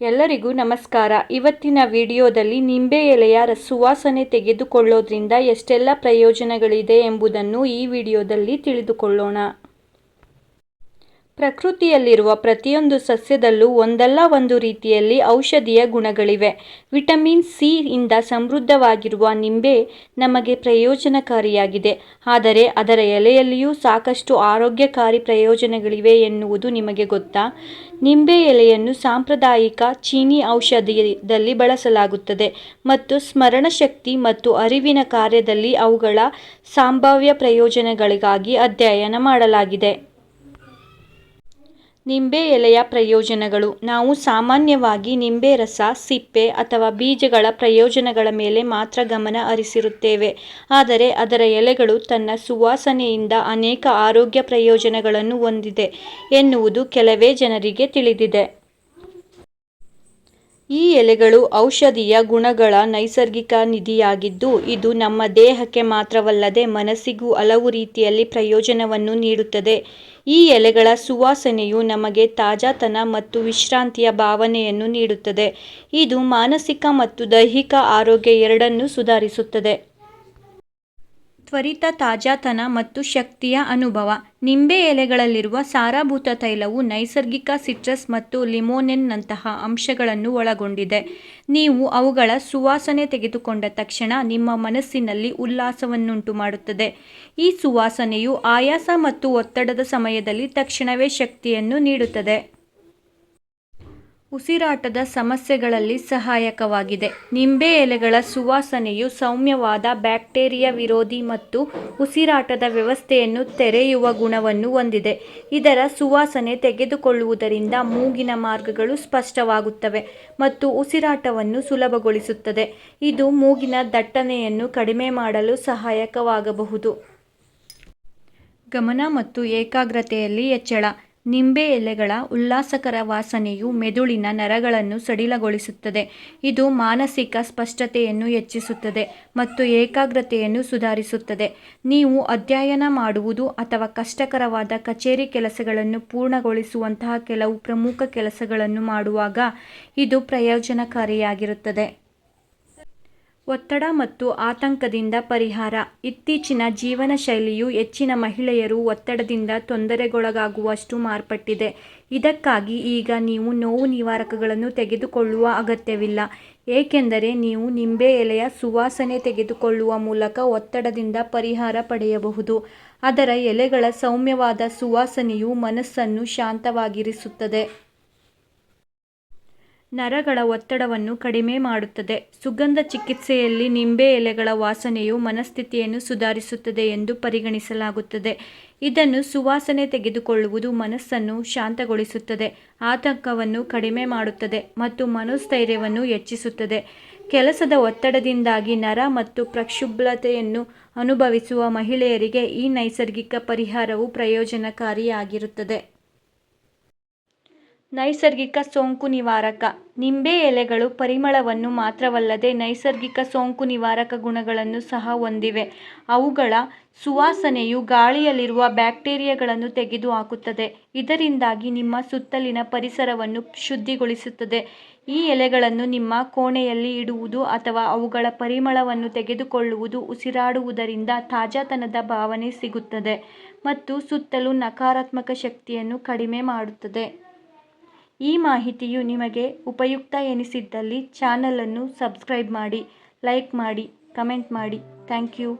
ಎಲ್ಲರಿಗೂ ನಮಸ್ಕಾರ. ಇವತ್ತಿನ ವಿಡಿಯೋದಲ್ಲಿ ನಿಂಬೆ ಎಲೆಯ ಸುವಾಸನೆ ತೆಗೆದುಕೊಳ್ಳೋದ್ರಿಂದ ಎಷ್ಟೆಲ್ಲ ಪ್ರಯೋಜನಗಳಿದೆ ಎಂಬುದನ್ನು ಈ ವಿಡಿಯೋದಲ್ಲಿ ತಿಳಿದುಕೊಳ್ಳೋಣ. ಪ್ರಕೃತಿಯಲ್ಲಿರುವ ಪ್ರತಿಯೊಂದು ಸಸ್ಯದಲ್ಲೂ ಒಂದಲ್ಲ ಒಂದು ರೀತಿಯಲ್ಲಿ ಔಷಧೀಯ ಗುಣಗಳಿವೆ. ವಿಟಮಿನ್ ಸಿ ಇಂದ ಸಮೃದ್ಧವಾಗಿರುವ ನಿಂಬೆ ನಮಗೆ ಪ್ರಯೋಜನಕಾರಿಯಾಗಿದೆ. ಆದರೆ ಅದರ ಎಲೆಯಲ್ಲಿಯೂ ಸಾಕಷ್ಟು ಆರೋಗ್ಯಕಾರಿ ಪ್ರಯೋಜನಗಳಿವೆ ಎನ್ನುವುದು ನಿಮಗೆ ಗೊತ್ತಾ? ನಿಂಬೆ ಎಲೆಯನ್ನು ಸಾಂಪ್ರದಾಯಿಕ ಚೀನಿ ಔಷಧಿಯಲ್ಲಿ ಬಳಸಲಾಗುತ್ತದೆ ಮತ್ತು ಸ್ಮರಣಶಕ್ತಿ ಮತ್ತು ಅರಿವಿನ ಕಾರ್ಯದಲ್ಲಿ ಅವುಗಳ ಸಂಭಾವ್ಯ ಪ್ರಯೋಜನಗಳಿಗಾಗಿ ಅಧ್ಯಯನ ಮಾಡಲಾಗಿದೆ. ನಿಂಬೆ ಎಲೆಯ ಪ್ರಯೋಜನಗಳು. ನಾವು ಸಾಮಾನ್ಯವಾಗಿ ನಿಂಬೆ ರಸ, ಸಿಪ್ಪೆ ಅಥವಾ ಬೀಜಗಳ ಪ್ರಯೋಜನಗಳ ಮೇಲೆ ಮಾತ್ರ ಗಮನ ಹರಿಸಿರುತ್ತೇವೆ. ಆದರೆ ಅದರ ಎಲೆಗಳು ತನ್ನ ಸುವಾಸನೆಯಿಂದ ಅನೇಕ ಆರೋಗ್ಯ ಪ್ರಯೋಜನಗಳನ್ನು ಹೊಂದಿದೆ ಎನ್ನುವುದು ಕೆಲವೇ ಜನರಿಗೆ ತಿಳಿದಿದೆ. ಈ ಎಲೆಗಳು ಔಷಧೀಯ ಗುಣಗಳ ನೈಸರ್ಗಿಕ ನಿಧಿಯಾಗಿದ್ದು, ಇದು ನಮ್ಮ ದೇಹಕ್ಕೆ ಮಾತ್ರವಲ್ಲದೆ ಮನಸ್ಸಿಗೂ ಹಲವು ರೀತಿಯಲ್ಲಿ ಪ್ರಯೋಜನವನ್ನು ನೀಡುತ್ತದೆ. ಈ ಎಲೆಗಳ ಸುವಾಸನೆಯು ನಮಗೆ ತಾಜಾತನ ಮತ್ತು ವಿಶ್ರಾಂತಿಯ ಭಾವನೆಯನ್ನು ನೀಡುತ್ತದೆ. ಇದು ಮಾನಸಿಕ ಮತ್ತು ದೈಹಿಕ ಆರೋಗ್ಯ ಎರಡನ್ನೂ ಸುಧಾರಿಸುತ್ತದೆ. ತ್ವರಿತ ತಾಜಾತನ ಮತ್ತು ಶಕ್ತಿಯ ಅನುಭವ. ನಿಂಬೆ ಎಲೆಗಳಲ್ಲಿರುವ ಸಾರಭೂತ ತೈಲವು ನೈಸರ್ಗಿಕ ಸಿಟ್ರಸ್ ಮತ್ತು ಲಿಮೋನೆನ್ನಂತಹ ಅಂಶಗಳನ್ನು ಒಳಗೊಂಡಿದೆ. ನೀವು ಅವುಗಳ ಸುವಾಸನೆ ತೆಗೆದುಕೊಂಡ ತಕ್ಷಣ ನಿಮ್ಮ ಮನಸ್ಸಿನಲ್ಲಿ ಉಲ್ಲಾಸವನ್ನುಂಟು ಮಾಡುತ್ತದೆ. ಈ ಸುವಾಸನೆಯು ಆಯಾಸ ಮತ್ತು ಒತ್ತಡದ ಸಮಯದಲ್ಲಿ ತಕ್ಷಣವೇ ಶಕ್ತಿಯನ್ನು ನೀಡುತ್ತದೆ. ಉಸಿರಾಟದ ಸಮಸ್ಯೆಗಳಲ್ಲಿ ಸಹಾಯಕವಾಗಿದೆ. ನಿಂಬೆ ಎಲೆಗಳ ಸುವಾಸನೆಯು ಸೌಮ್ಯವಾದ ಬ್ಯಾಕ್ಟೀರಿಯಾ ವಿರೋಧಿ ಮತ್ತು ಉಸಿರಾಟದ ವ್ಯವಸ್ಥೆಯನ್ನು ತೆರೆಯುವ ಗುಣವನ್ನು ಹೊಂದಿದೆ. ಇದರ ಸುವಾಸನೆ ತೆಗೆದುಕೊಳ್ಳುವುದರಿಂದ ಮೂಗಿನ ಮಾರ್ಗಗಳು ಸ್ಪಷ್ಟವಾಗುತ್ತವೆ ಮತ್ತು ಉಸಿರಾಟವನ್ನು ಸುಲಭಗೊಳಿಸುತ್ತದೆ. ಇದು ಮೂಗಿನ ದಟ್ಟಣೆಯನ್ನು ಕಡಿಮೆ ಮಾಡಲು ಸಹಾಯಕವಾಗಬಹುದು. ಗಮನ ಮತ್ತು ಏಕಾಗ್ರತೆಯಲ್ಲಿ ಹೆಚ್ಚಳ. ನಿಂಬೆ ಎಲೆಗಳ ಉಲ್ಲಾಸಕರ ವಾಸನೆಯು ಮೆದುಳಿನ ನರಗಳನ್ನು ಸಡಿಲಗೊಳಿಸುತ್ತದೆ. ಇದು ಮಾನಸಿಕ ಸ್ಪಷ್ಟತೆಯನ್ನು ಹೆಚ್ಚಿಸುತ್ತದೆ ಮತ್ತು ಏಕಾಗ್ರತೆಯನ್ನು ಸುಧಾರಿಸುತ್ತದೆ. ನೀವು ಅಧ್ಯಯನ ಮಾಡುವುದು ಅಥವಾ ಕಷ್ಟಕರವಾದ ಕಚೇರಿ ಕೆಲಸಗಳನ್ನು ಪೂರ್ಣಗೊಳಿಸುವಂತಹ ಕೆಲವು ಪ್ರಮುಖ ಕೆಲಸಗಳನ್ನು ಮಾಡುವಾಗ ಇದು ಪ್ರಯೋಜನಕಾರಿಯಾಗಿರುತ್ತದೆ. ಒತ್ತಡ ಮತ್ತು ಆತಂಕದಿಂದ ಪರಿಹಾರ. ಇತ್ತೀಚಿನ ಜೀವನ ಶೈಲಿಯು ಹೆಚ್ಚಿನ ಮಹಿಳೆಯರು ಒತ್ತಡದಿಂದ ತೊಂದರೆಗೊಳಗಾಗುವಷ್ಟು ಮಾರ್ಪಟ್ಟಿದೆ. ಇದಕ್ಕಾಗಿ ಈಗ ನೀವು ನೋವು ನಿವಾರಕಗಳನ್ನು ತೆಗೆದುಕೊಳ್ಳುವ ಅಗತ್ಯವಿಲ್ಲ. ಏಕೆಂದರೆ ನೀವು ನಿಂಬೆ ಎಲೆಯ ಸುವಾಸನೆ ತೆಗೆದುಕೊಳ್ಳುವ ಮೂಲಕ ಒತ್ತಡದಿಂದ ಪರಿಹಾರ ಪಡೆಯಬಹುದು. ಅದರ ಎಲೆಗಳ ಸೌಮ್ಯವಾದ ಸುವಾಸನೆಯು ಮನಸ್ಸನ್ನು ಶಾಂತವಾಗಿರಿಸುತ್ತದೆ. ನರಗಳ ಒತ್ತಡವನ್ನು ಕಡಿಮೆ ಮಾಡುತ್ತದೆ. ಸುಗಂಧ ಚಿಕಿತ್ಸೆಯಲ್ಲಿ ನಿಂಬೆ ಎಲೆಗಳ ವಾಸನೆಯು ಮನಸ್ಥಿತಿಯನ್ನು ಸುಧಾರಿಸುತ್ತದೆ ಎಂದು ಪರಿಗಣಿಸಲಾಗುತ್ತದೆ. ಇದನ್ನು ಸುವಾಸನೆ ತೆಗೆದುಕೊಳ್ಳುವುದು ಮನಸ್ಸನ್ನು ಶಾಂತಗೊಳಿಸುತ್ತದೆ, ಆತಂಕವನ್ನು ಕಡಿಮೆ ಮಾಡುತ್ತದೆ ಮತ್ತು ಮನೋಸ್ಥೈರ್ಯವನ್ನು ಹೆಚ್ಚಿಸುತ್ತದೆ. ಕೆಲಸದ ಒತ್ತಡದಿಂದಾಗಿ ನರ ಮತ್ತು ಪ್ರಕ್ಷುಬ್ಲತೆಯನ್ನು ಅನುಭವಿಸುವ ಮಹಿಳೆಯರಿಗೆ ಈ ನೈಸರ್ಗಿಕ ಪರಿಹಾರವು ಪ್ರಯೋಜನಕಾರಿಯಾಗಿರುತ್ತದೆ. ನೈಸರ್ಗಿಕ ಸೋಂಕು ನಿವಾರಕ. ನಿಂಬೆ ಎಲೆಗಳು ಪರಿಮಳವನ್ನು ಮಾತ್ರವಲ್ಲದೆ ನೈಸರ್ಗಿಕ ಸೋಂಕು ನಿವಾರಕ ಗುಣಗಳನ್ನು ಸಹ ಹೊಂದಿವೆ. ಅವುಗಳ ಸುವಾಸನೆಯು ಗಾಳಿಯಲ್ಲಿರುವ ಬ್ಯಾಕ್ಟೀರಿಯಾಗಳನ್ನು ತೆಗೆದುಹಾಕುತ್ತದೆ ಇದರಿಂದಾಗಿ ನಿಮ್ಮ ಸುತ್ತಲಿನ ಪರಿಸರವನ್ನು ಶುದ್ಧಿಗೊಳಿಸುತ್ತದೆ. ಈ ಎಲೆಗಳನ್ನು ನಿಮ್ಮ ಕೋಣೆಯಲ್ಲಿ ಇಡುವುದು ಅಥವಾ ಅವುಗಳ ಪರಿಮಳವನ್ನು ತೆಗೆದುಕೊಳ್ಳುವುದು ಉಸಿರಾಡುವುದರಿಂದ ತಾಜಾತನದ ಭಾವನೆ ಸಿಗುತ್ತದೆ ಮತ್ತು ಸುತ್ತಲೂ ನಕಾರಾತ್ಮಕ ಶಕ್ತಿಯನ್ನು ಕಡಿಮೆ ಮಾಡುತ್ತದೆ. ಈ ಮಾಹಿತಿಯು ನಿಮಗೆ ಉಪಯುಕ್ತ ಎನಿಸಿದ್ದಲ್ಲಿ ಚಾನಲನ್ನು ಸಬ್ಸ್ಕ್ರೈಬ್ ಮಾಡಿ ಲೈಕ್ ಮಾಡಿ ಕಮೆಂಟ್ ಮಾಡಿ. Thank you.